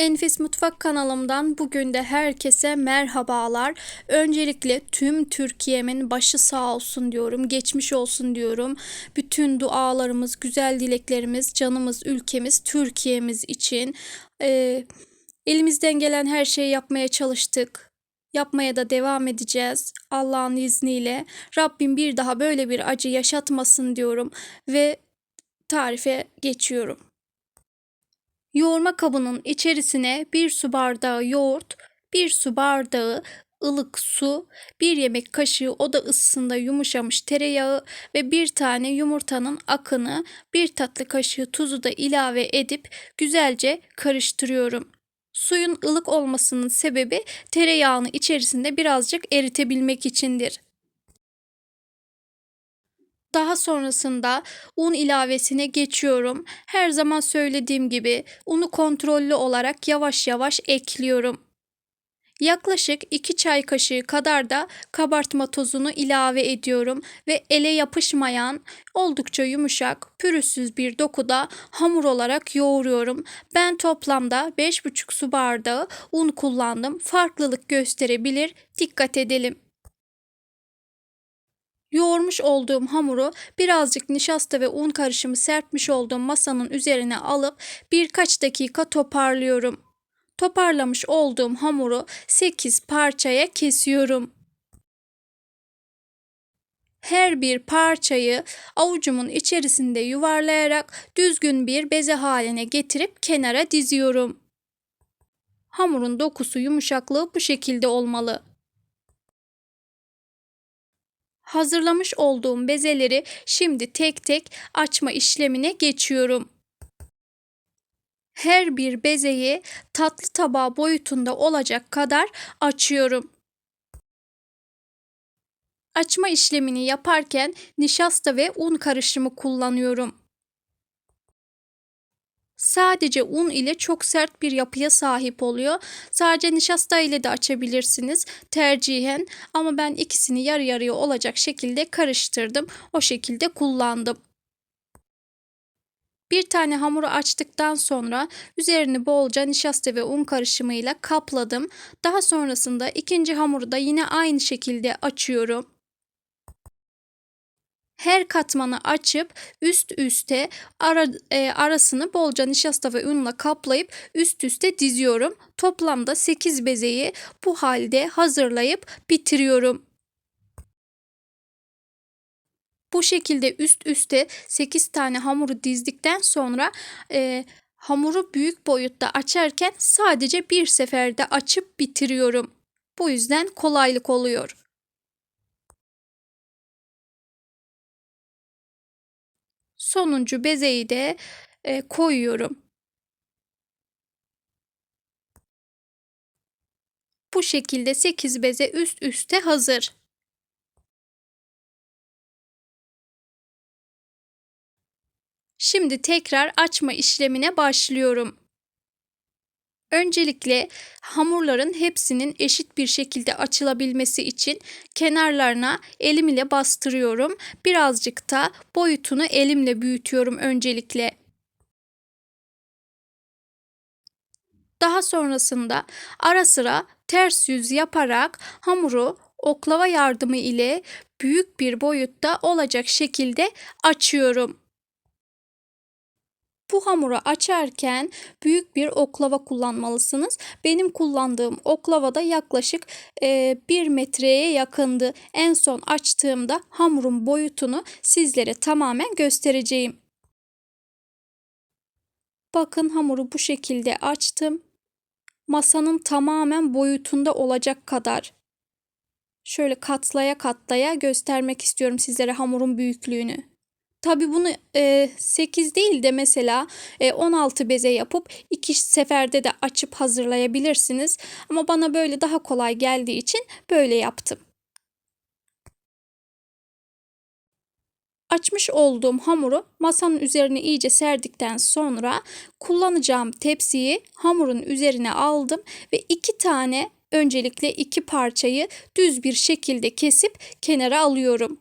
Enfes Mutfak kanalımdan bugün de herkese merhabalar. Öncelikle tüm Türkiye'min başı sağ olsun diyorum, geçmiş olsun diyorum. Bütün dualarımız, güzel dileklerimiz, canımız, ülkemiz, Türkiye'miz için. Ee, elimizden gelen her şeyi yapmaya çalıştık. Yapmaya da devam edeceğiz Allah'ın izniyle. Rabbim bir daha böyle bir acı yaşatmasın diyorum ve tarife geçiyorum. Yoğurma kabının içerisine bir su bardağı yoğurt, bir su bardağı ılık su, bir yemek kaşığı oda ısısında yumuşamış tereyağı ve bir tane yumurtanın akını, bir tatlı kaşığı tuzu da ilave edip güzelce karıştırıyorum. Suyun ılık olmasının sebebi tereyağını içerisinde birazcık eritebilmek içindir. Daha sonrasında un ilavesine geçiyorum. Her zaman söylediğim gibi unu kontrollü olarak yavaş yavaş ekliyorum. Yaklaşık 2 çay kaşığı kadar da kabartma tozunu ilave ediyorum ve ele yapışmayan oldukça yumuşak, pürüzsüz bir dokuda hamur olarak yoğuruyorum. Ben toplamda 5,5 su bardağı un kullandım. Farklılık gösterebilir. Dikkat edelim. Yoğurmuş olduğum hamuru birazcık nişasta ve un karışımı serpmiş olduğum masanın üzerine alıp birkaç dakika toparlıyorum. Toparlamış olduğum hamuru 8 parçaya kesiyorum. Her bir parçayı avucumun içerisinde yuvarlayarak düzgün bir beze haline getirip kenara diziyorum. Hamurun dokusu yumuşaklığı bu şekilde olmalı. Hazırlamış olduğum bezeleri şimdi tek tek açma işlemine geçiyorum. Her bir bezeyi tatlı tabağı boyutunda olacak kadar açıyorum. Açma işlemini yaparken nişasta ve un karışımı kullanıyorum. Sadece un ile çok sert bir yapıya sahip oluyor. Sadece nişasta ile de açabilirsiniz tercihen ama ben ikisini yarı yarıya olacak şekilde karıştırdım. O şekilde kullandım. Bir tane hamuru açtıktan sonra üzerini bolca nişasta ve un karışımıyla kapladım. Daha sonrasında ikinci hamuru da yine aynı şekilde açıyorum her katmanı açıp üst üste ara, e, arasını bolca nişasta ve unla kaplayıp üst üste diziyorum. Toplamda 8 bezeyi bu halde hazırlayıp bitiriyorum. Bu şekilde üst üste 8 tane hamuru dizdikten sonra e, hamuru büyük boyutta açarken sadece bir seferde açıp bitiriyorum. Bu yüzden kolaylık oluyor. Sonuncu bezeyi de e, koyuyorum. Bu şekilde 8 beze üst üste hazır. Şimdi tekrar açma işlemine başlıyorum. Öncelikle hamurların hepsinin eşit bir şekilde açılabilmesi için kenarlarına elim ile bastırıyorum. Birazcık da boyutunu elimle büyütüyorum öncelikle. Daha sonrasında ara sıra ters yüz yaparak hamuru oklava yardımı ile büyük bir boyutta olacak şekilde açıyorum. Bu hamuru açarken büyük bir oklava kullanmalısınız. Benim kullandığım oklava da yaklaşık e, 1 metreye yakındı. En son açtığımda hamurun boyutunu sizlere tamamen göstereceğim. Bakın hamuru bu şekilde açtım. Masanın tamamen boyutunda olacak kadar. Şöyle katlaya katlaya göstermek istiyorum sizlere hamurun büyüklüğünü. Tabi bunu e, 8 değil de mesela e, 16 beze yapıp iki seferde de açıp hazırlayabilirsiniz. Ama bana böyle daha kolay geldiği için böyle yaptım. Açmış olduğum hamuru masanın üzerine iyice serdikten sonra kullanacağım tepsiyi hamurun üzerine aldım ve iki tane öncelikle iki parçayı düz bir şekilde kesip kenara alıyorum.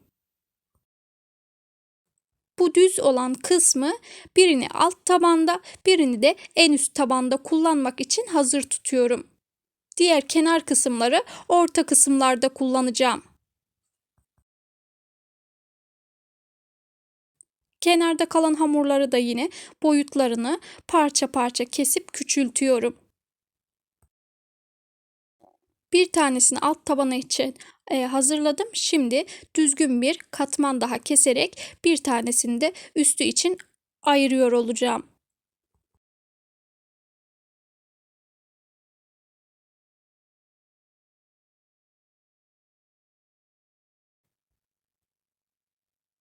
Bu düz olan kısmı birini alt tabanda, birini de en üst tabanda kullanmak için hazır tutuyorum. Diğer kenar kısımları orta kısımlarda kullanacağım. Kenarda kalan hamurları da yine boyutlarını parça parça kesip küçültüyorum. Bir tanesini alt tabana için e, hazırladım. Şimdi düzgün bir katman daha keserek bir tanesini de üstü için ayırıyor olacağım.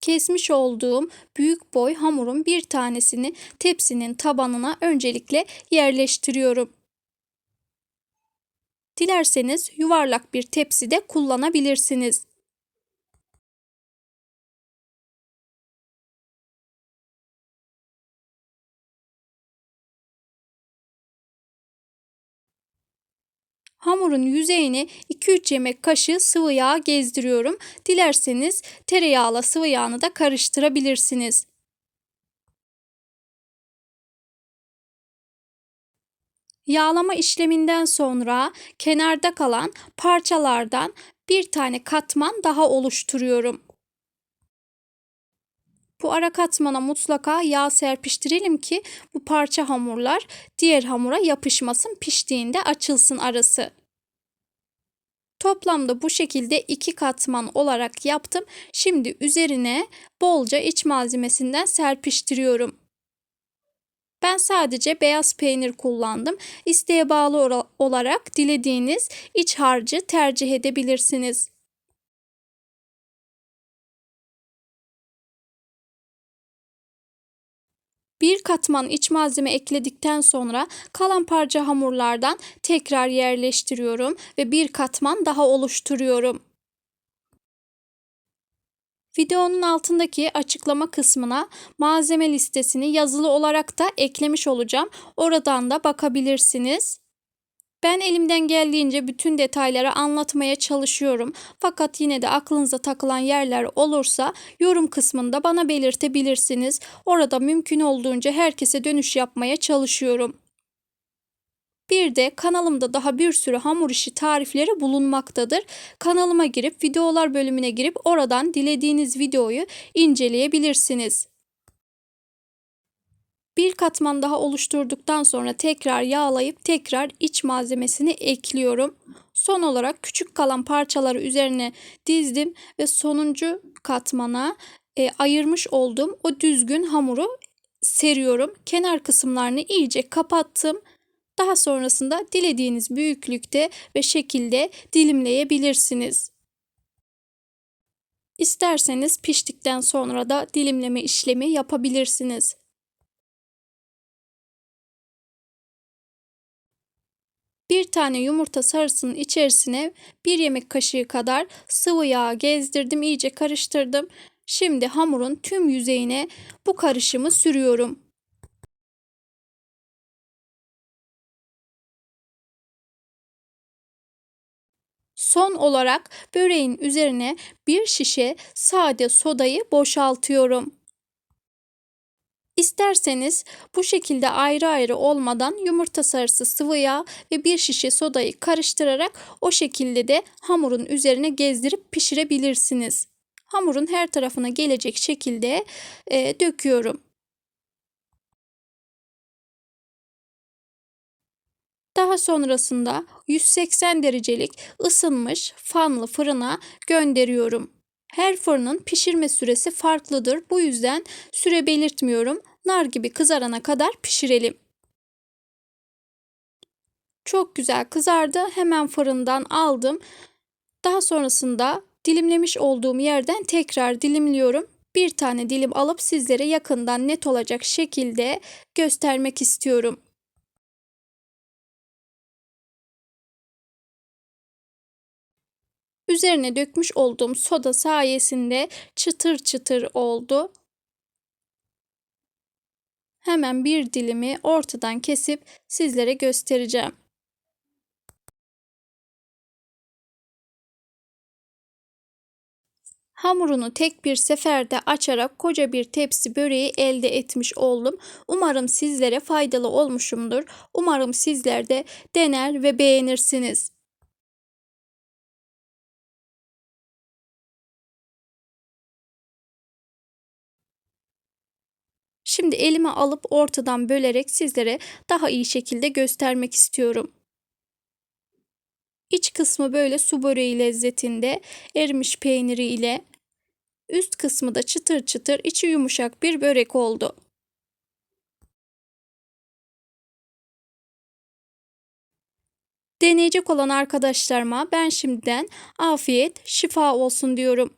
Kesmiş olduğum büyük boy hamurun bir tanesini tepsinin tabanına öncelikle yerleştiriyorum. Dilerseniz yuvarlak bir tepsi de kullanabilirsiniz. Hamurun yüzeyine 2-3 yemek kaşığı sıvı yağ gezdiriyorum. Dilerseniz tereyağla sıvı yağını da karıştırabilirsiniz. Yağlama işleminden sonra kenarda kalan parçalardan bir tane katman daha oluşturuyorum. Bu ara katmana mutlaka yağ serpiştirelim ki bu parça hamurlar diğer hamura yapışmasın, piştiğinde açılsın arası. Toplamda bu şekilde iki katman olarak yaptım. Şimdi üzerine bolca iç malzemesinden serpiştiriyorum. Ben sadece beyaz peynir kullandım. İsteğe bağlı olarak dilediğiniz iç harcı tercih edebilirsiniz. Bir katman iç malzeme ekledikten sonra kalan parça hamurlardan tekrar yerleştiriyorum ve bir katman daha oluşturuyorum. Videonun altındaki açıklama kısmına malzeme listesini yazılı olarak da eklemiş olacağım. Oradan da bakabilirsiniz. Ben elimden geldiğince bütün detayları anlatmaya çalışıyorum. Fakat yine de aklınıza takılan yerler olursa yorum kısmında bana belirtebilirsiniz. Orada mümkün olduğunca herkese dönüş yapmaya çalışıyorum. Bir de kanalımda daha bir sürü hamur işi tarifleri bulunmaktadır. Kanalıma girip videolar bölümüne girip oradan dilediğiniz videoyu inceleyebilirsiniz. Bir katman daha oluşturduktan sonra tekrar yağlayıp tekrar iç malzemesini ekliyorum. Son olarak küçük kalan parçaları üzerine dizdim ve sonuncu katmana e, ayırmış olduğum o düzgün hamuru seriyorum. Kenar kısımlarını iyice kapattım. Daha sonrasında dilediğiniz büyüklükte ve şekilde dilimleyebilirsiniz. İsterseniz piştikten sonra da dilimleme işlemi yapabilirsiniz. Bir tane yumurta sarısının içerisine bir yemek kaşığı kadar sıvı yağ gezdirdim, iyice karıştırdım. Şimdi hamurun tüm yüzeyine bu karışımı sürüyorum. Son olarak böreğin üzerine bir şişe sade sodayı boşaltıyorum. İsterseniz bu şekilde ayrı ayrı olmadan yumurta sarısı sıvı yağ ve bir şişe sodayı karıştırarak o şekilde de hamurun üzerine gezdirip pişirebilirsiniz. Hamurun her tarafına gelecek şekilde e, döküyorum. Daha sonrasında 180 derecelik ısınmış fanlı fırına gönderiyorum. Her fırının pişirme süresi farklıdır. Bu yüzden süre belirtmiyorum. Nar gibi kızarana kadar pişirelim. Çok güzel kızardı. Hemen fırından aldım. Daha sonrasında dilimlemiş olduğum yerden tekrar dilimliyorum. Bir tane dilim alıp sizlere yakından net olacak şekilde göstermek istiyorum. Üzerine dökmüş olduğum soda sayesinde çıtır çıtır oldu. Hemen bir dilimi ortadan kesip sizlere göstereceğim. Hamurunu tek bir seferde açarak koca bir tepsi böreği elde etmiş oldum. Umarım sizlere faydalı olmuşumdur. Umarım sizler de dener ve beğenirsiniz. Şimdi elime alıp ortadan bölerek sizlere daha iyi şekilde göstermek istiyorum. İç kısmı böyle su böreği lezzetinde erimiş peyniri ile üst kısmı da çıtır çıtır içi yumuşak bir börek oldu. Deneyecek olan arkadaşlarıma ben şimdiden afiyet, şifa olsun diyorum.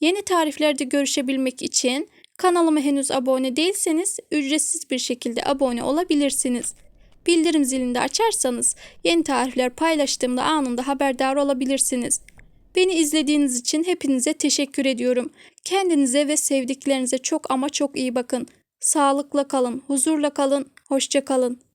Yeni tariflerde görüşebilmek için kanalıma henüz abone değilseniz ücretsiz bir şekilde abone olabilirsiniz. Bildirim zilini de açarsanız yeni tarifler paylaştığımda anında haberdar olabilirsiniz. Beni izlediğiniz için hepinize teşekkür ediyorum. Kendinize ve sevdiklerinize çok ama çok iyi bakın. Sağlıkla kalın, huzurla kalın, hoşça kalın.